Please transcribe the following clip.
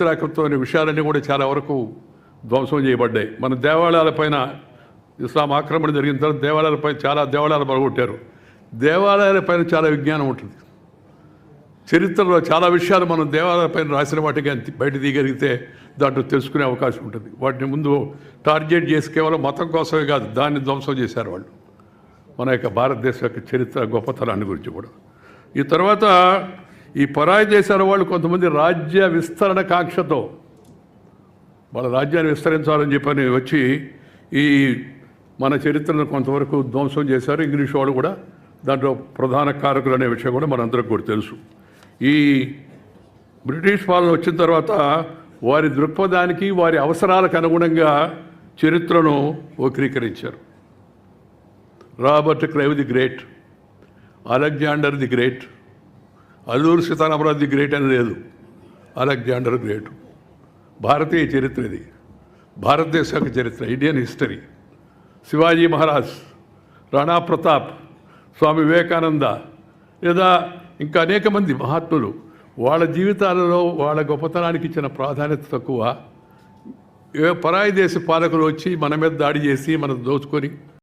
చారిత్రాకంతో విషయాలన్నీ కూడా చాలా వరకు ధ్వంసం చేయబడ్డాయి. మన దేవాలయాలపైన ఇస్లాం ఆక్రమణ జరిగిన తర్వాత దేవాలయాలపై చాలా దేవాలయాలు పడగొట్టారు. దేవాలయాలపైన చాలా విజ్ఞానం ఉంటుంది. చరిత్రలో చాలా విషయాలు మనం దేవాలయాలపైన రాసిన వాటికి బయట తీయగలిగితే దాంట్లో తెలుసుకునే అవకాశం ఉంటుంది. వాటిని ముందు టార్గెట్ చేసి కేవలం మతం కోసమే కాదు దాన్ని ధ్వంసం చేశారు వాళ్ళు. మన యొక్క భారతదేశం యొక్క చరిత్ర గొప్పతనాన్ని గురించి కూడా. ఈ తర్వాత ఈ పరాయి దేశాల వాళ్ళు కొంతమంది రాజ్య విస్తరణ కాంక్షతో. వాళ్ళ రాజ్యాన్ని విస్తరించాలని చెప్పని వచ్చి ఈ మన చరిత్రను కొంతవరకు ధ్వంసం చేశారు. ఇంగ్లీష్ వాళ్ళు కూడా దాంట్లో ప్రధాన కారకులు అనే విషయం కూడా మనందరికి కూడా తెలుసు. ఈ బ్రిటిష్ పాలన వచ్చిన తర్వాత వారి దృక్పథానికి వారి అవసరాలకు అనుగుణంగా చరిత్రను వక్రీకరించారు. Robert Clive the great Alexander the great Alluri Sitaramaraju the great అని లేదు. Alexander great. భారతీయ చరిత్ర ఇది. భారతదేశ యొక్క చరిత్ర ఇండియన్ హిస్టరీ. శివాజీ మహారాజ్ రాణా ప్రతాప్ స్వామి వివేకానంద లేదా ఇంకా అనేక మంది మహాత్ములు వాళ్ళ జీవితాలలో వాళ్ళ గొప్పతనానికి ఇచ్చిన ప్రాధాన్యత తక్కువ. ఏ పరాయి దేశ పాలకులు వచ్చి మన మీద దాడి చేసి మనం దోచుకొని